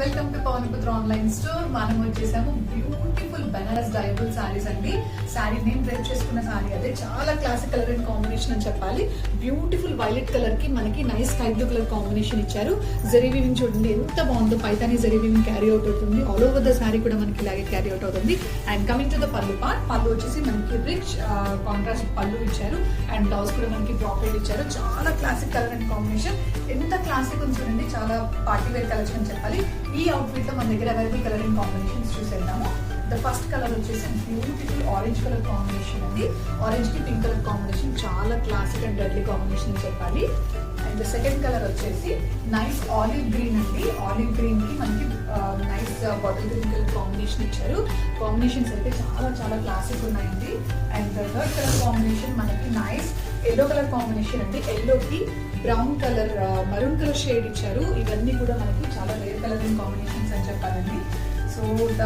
Welcome to Pawan పుత్ర online store మనం వచ్చేసాము. బ్యూటిఫుల్ బెనారస్ డైబుల్ సారీస్ అండి. సారీ నేను డ్రెస్ చేసుకున్న సారీ అదే. చాలా క్లాసిక్ కలర్ అండ్ కాంబినేషన్ అని చెప్పాలి. బ్యూటిఫుల్ వైలెట్ కలర్కి మనకి nice sky blue colour combination ఇచ్చారు. జరీ చూడండి ఎంత బాగుందో. పైతాని జరీ క్యారీ అవుట్ అవుతుంది. ఆల్ ఓవర్ ద సారీ కూడా మనకి ఇలాగే క్యారీ అవుట్ అవుతుంది. And coming to the pallu part pallu వచ్చేసి మనకి రిచ్ కాంట్రాస్ట్ పళ్ళు ఇచ్చారు. అండ్ బ్లౌజ్ కూడా మనకి బ్రాకెట్ ఇచ్చారు. చాలా క్లాసిక్ కలర్ అండ్ కాంబినేషన్ ఎంత క్లాసిక్ ఉంది చూడండి. చాలా పార్టీ వేర్ కలెక్షన్ అని చెప్పాలి. ఈ అవుట్ఫిట్లో మన దగ్గర అవైలబుల్ ద ఫస్ట్ కలర్ వచ్చేసి బ్యూటిఫుల్ ఆరెంజ్ కలర్ కాంబినేషన్ అండి. ఆరెంజ్కి పింక్ కలర్ కాంబినేషన్ చాలా క్లాసిక్ అండ్ డెడ్లీ కాంబినేషన్ అని చెప్పాలి. అండ్ ద సెకండ్ కలర్ వచ్చేసి నైస్ ఆలివ్ గ్రీన్ అండి. ఆలివ్ గ్రీన్కి మనకి nice bottle green colour combination ఇచ్చారు. కాంబినేషన్స్ అయితే చాలా చాలా క్లాసిక్ ఉన్నాయండి. And the third colour combination మనకి నైస్ ఎల్లో కలర్ కాంబినేషన్ అండి. ఎల్లోకి brown colour maroon colour shade ఇచ్చారు. ఇవన్నీ కూడా మనకి చాలా రేర్ కలర్ కాంబినేషన్స్ అని చెప్పాలండి. సో ద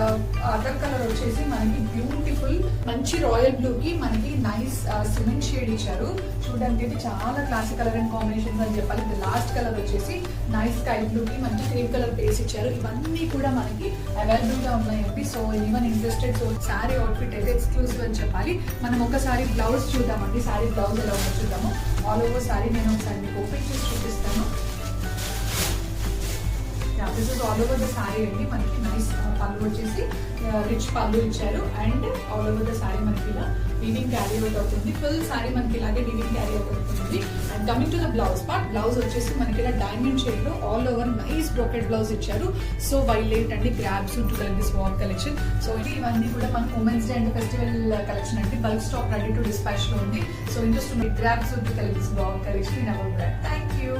అదర్ కలర్ వచ్చేసి మనకి బ్యూటిఫుల్ మంచి రాయల్ బ్లూ కి మనకి నైస్ సిమెంట్ షేడ్ ఇచ్చారు. చూడడానికి అయితే చాలా క్లాసిక్ కలర్ అండ్ కాంబినేషన్స్ అని చెప్పాలి. ద లాస్ట్ కలర్ వచ్చేసి నైస్ స్కై బ్లూ కి మంచి క్రీమ్ కలర్ బేస్ ఇచ్చారు. ఇవన్నీ కూడా మనకి అవైలబుల్గా ఉన్నాయండి so even interested so sari outfit అయితే ఎక్స్క్లూసివ్ అని చెప్పాలి. మనం ఒకసారి బ్లౌజ్ చూద్దామండి. శారీ బ్లౌజ్ ఎలా ఉందో చూద్దాము. ఆల్ ఓవర్ శారీ నేను ఒకసారి మీకు ఓపెన్ చేసి చూపిస్తాను. This is all over the sari అండి. మనకి నైస్ పళ్ళు వచ్చేసి రిచ్ పళ్ళు ఇచ్చారు. And all over the sari మనకి ఇలా వీవింగ్ క్యారీ అవుట్ అవుతుంది. ఫుల్ సారీ మనకి ఇలాగే వీవింగ్ క్యారీ అవుట్ అవుతుంది. And coming to the blouse part blouse వచ్చేసి మనకి ఇలా డైమండ్ షేడ్లో all over nice brocade blouse ఇచ్చారు. సో వైలెట్ అండి grabs to this walk collection so ఇది ఇవన్నీ కూడా మన women's day and festival collection అండి. బల్క్ స్టాక్ రెడీ టు డిస్పాచ్లో ఉంది. So interest grabs to this walk collection in our brand thank you